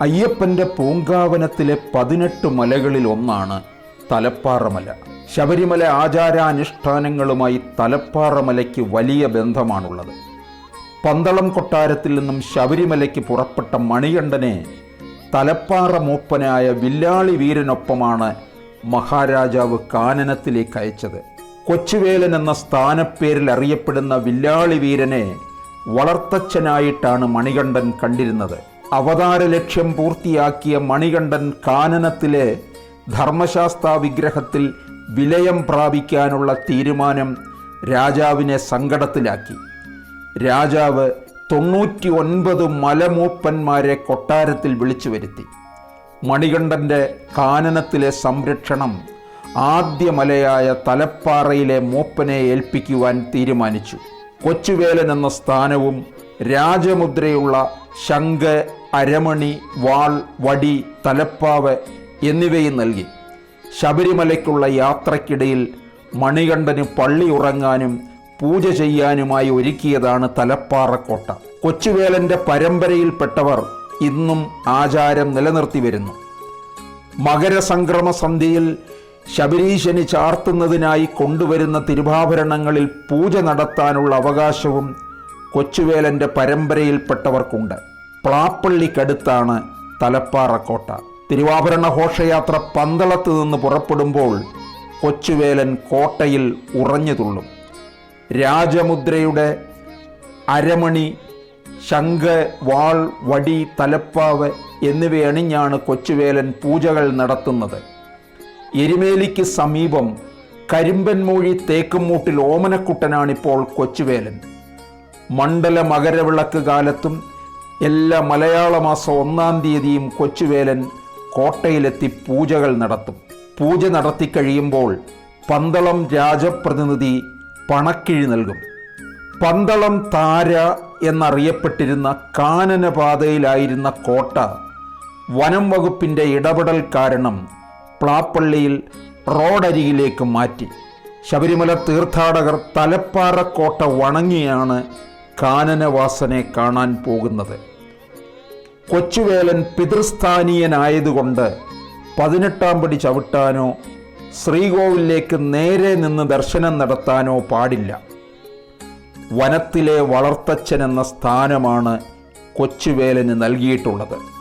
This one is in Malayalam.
അയ്യപ്പന്റെ പൂങ്കാവനത്തിലെ പതിനെട്ട് മലകളിൽ ഒന്നാണ് തലപ്പാറമല. ശബരിമല ആചാരാനുഷ്ഠാനങ്ങളുമായി തലപ്പാറമലയ്ക്ക് വലിയ ബന്ധമാണുള്ളത്. പന്തളം കൊട്ടാരത്തിൽ നിന്നും ശബരിമലയ്ക്ക് പുറപ്പെട്ട മണികണ്ഠനെ തലപ്പാറ മൂപ്പനായ വില്ലാളി വീരനൊപ്പമാണ് മഹാരാജാവ് കാനനത്തിലേക്ക് അയച്ചത്. കൊച്ചുവേലൻ എന്ന സ്ഥാനപ്പേരിൽ അറിയപ്പെടുന്ന വില്ലാളി വീരനെ വളർത്തച്ഛനായിട്ടാണ് മണികണ്ഠൻ കണ്ടിരുന്നത്. അവതാര ലക്ഷ്യം പൂർത്തിയാക്കിയ മണികണ്ഠൻ കാനനത്തിലെ ധർമ്മശാസ്ത്ര വിഗ്രഹത്തിൽ വിലയം പ്രാപിക്കാനുള്ള തീരുമാനം രാജാവിനെ സങ്കടത്തിലാക്കി. രാജാവ് തൊണ്ണൂറ്റി ഒൻപത് മലമൂപ്പന്മാരെ കൊട്ടാരത്തിൽ വിളിച്ചു വരുത്തി. മണികണ്ഠന്റെ കാനനത്തിലെ സംരക്ഷണം ആദ്യ മലയായ തലപ്പാറയിലെ മൂപ്പനെ ഏൽപ്പിക്കുവാൻ തീരുമാനിച്ചു. കൊച്ചുവേലൻ എന്ന സ്ഥാനവും രാജമുദ്രയുള്ള ശംഖ് അരമണി വാൾ വടി തലപ്പാവ് എന്നിവയും നൽകി. ശബരിമലയ്ക്കുള്ള യാത്രക്കിടയിൽ മണികണ്ഠന് പള്ളി ഉറങ്ങാനും പൂജ ചെയ്യാനുമായി ഒരുക്കിയതാണ് തലപ്പാറക്കോട്ട. കൊച്ചുവേലന്റെ പരമ്പരയിൽപ്പെട്ടവർ ഇന്നും ആചാരം നിലനിർത്തി വരുന്നു. മകരസംക്രമ സന്ധ്യയിൽ ശബരീശന് ചാർത്തുന്നതിനായി കൊണ്ടുവരുന്ന തിരുവാഭരണങ്ങളിൽ പൂജ നടത്താനുള്ള അവകാശവും കൊച്ചുവേലന്റെ പരമ്പരയിൽപ്പെട്ടവർക്കുണ്ട്. പ്ലാപ്പള്ളിക്കടുത്താണ് തലപ്പാറക്കോട്ട തിരുവാഭരണ ഘോഷയാത്ര പന്തളത്ത് നിന്ന് പുറപ്പെടുമ്പോൾ കൊച്ചുവേലൻ കോട്ടയിൽ ഉറഞ്ഞു തുള്ളും. രാജമുദ്രയുടെ അരമണി ശംഖ് വാൾ വടി തലപ്പാവ് എന്നിവ അണിഞ്ഞാണ് കൊച്ചുവേലൻ പൂജകൾ നടത്തുന്നത്. എരുമേലിക്ക് സമീപം കരിമ്പൻമൂഴി തേക്കുംമൂട്ടിൽ ഓമനക്കുട്ടനാണിപ്പോൾ കൊച്ചുവേലൻ. മണ്ഡല മകരവിളക്ക് കാലത്തും എല്ലാ മലയാള മാസം ഒന്നാം തീയതിയും കൊച്ചുവേലൻ കോട്ടയിലെത്തി പൂജകൾ നടത്തും. പൂജ നടത്തി കഴിയുമ്പോൾ പന്തളം രാജപ്രതിനിധി പണക്കിഴി നൽകും. പന്തളം താര എന്നറിയപ്പെട്ടിരുന്ന കാനനപാതയിലായിരുന്ന കോട്ട വനം വകുപ്പിന്റെ ഇടപെടൽ കാരണം പ്ലാപ്പള്ളിയിൽ റോഡരികിലേക്ക് മാറ്റി. ശബരിമല തീർത്ഥാടകർ തലപ്പാറ കോട്ട വണങ്ങിയാണ് കാനനവാസനെ കാണാൻ പോകുന്നത്. കൊച്ചുവേലൻ പിതൃസ്ഥാനീയനായതുകൊണ്ട് പതിനെട്ടാം പടി ചവിട്ടാനോ ശ്രീകോവിലേക്ക് നേരെ നിന്ന് ദർശനം നടത്താനോ പാടില്ല. വനത്തിലെ വളർത്തച്ഛൻ എന്ന സ്ഥാനമാണ് കൊച്ചുവേലന് നൽകിയിട്ടുള്ളത്.